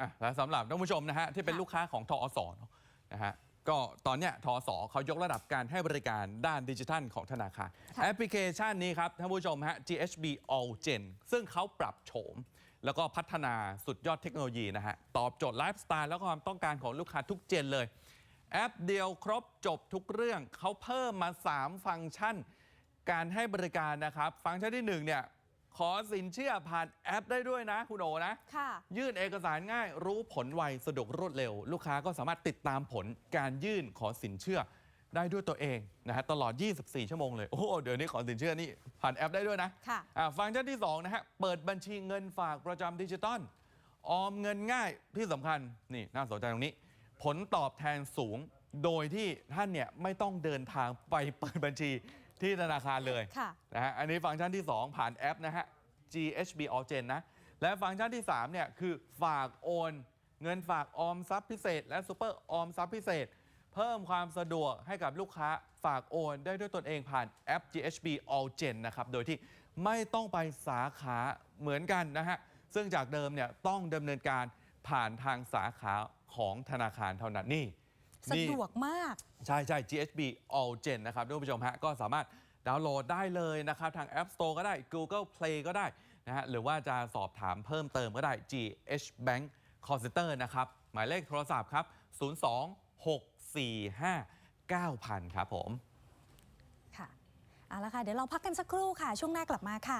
อะและสำหรับท่านผู้ชมนะฮะที่เป็นค่ะลูกค้าของทอสเนอะนะฮะก็ตอนเนี้ยทอสเขายกระดับการให้บริการด้านดิจิทัลของธนาคารค่ะแอปพลิเคชันนี้ครับท่านผู้ชมฮะ GHB All Gen ซึ่งเขาปรับโฉม แล้วก็พัฒนาสุดยอดเทคโนโลยีนะฮะ ตอบโจทย์ไลฟ์สไตล์แล้วก็ความต้องการของลูกค้าทุกเจนเลย แอปเดียวครบจบทุกเรื่องเขาเพิ่มมา 3 ฟังก์ชัน การให้บริการนะครับ ฟังก์ชันที่1เนี่ย ขอสินเชื่อผ่านแอปได้ด้วยนะ คุณโอนะ ค่ะ ยื่นเอกสารง่าย รู้ผลไวสะดวกรวดเร็ว ลูกค้าก็สามารถติดตามผลการยื่นขอสินเชื่อได้ด้วยตัวเองนะฮะตลอด 24 ชั่วโมงเลย โอ้โหเดี๋ยวนี้ขอสินเชื่อนี่ผ่านแอปได้ด้วยนะค่ะ อ่าฟังก์ชันที่ 2 นะฮะ เปิดบัญชีเงินฝากประจำดิจิตอลออมเงินง่ายที่สำคัญนี่น่าสนใจตรงนี้ ผลตอบแทนสูงโดยที่ท่านเนี่ยไม่ต้องเดินทางไปเปิดบัญชี ที่ธนาคารเลยค่ะ นะฮะ อันนี้ฟังก์ชันที่ 2 ผ่านแอปนะฮะ GHB All Gen นะ และฟังก์ชันที่3เนี่ยคือฝากโอน เงินฝากออมทรัพย์พิเศษ และซูเปอร์ออมทรัพย์พิเศษ เพิ่มความสะดวกให้กับลูกค้าฝากโอน ได้ด้วยตนเองผ่านแอป GHB All Gen นะครับ โดยที่ไม่ต้องไปสาขาเหมือนกันนะฮะ ซึ่งจากเดิมเนี่ยต้องดำเนินการผ่านทางสาขาของธนาคารเท่านั้นนี่ สะนี่ดวกมาก ใช่ใช่ GHB All Gen นะครับท่านผู้ชมฮะก็สามารถดาวน์โหลดได้เลยนะครับ ทาง App Store ก็ได้ Google Play ก็ได้นะฮะหรือว่าจะสอบถามเพิ่มเติมก็ได้ GH Bank Call Center นะครับ หมายเลขโทรศัพท์ครับ 026459000 ครับผม ค่ะ เอาละค่ะ เดี๋ยวเราพักกันสักครู่ค่ะ ช่วงหน้ากลับมาค่ะ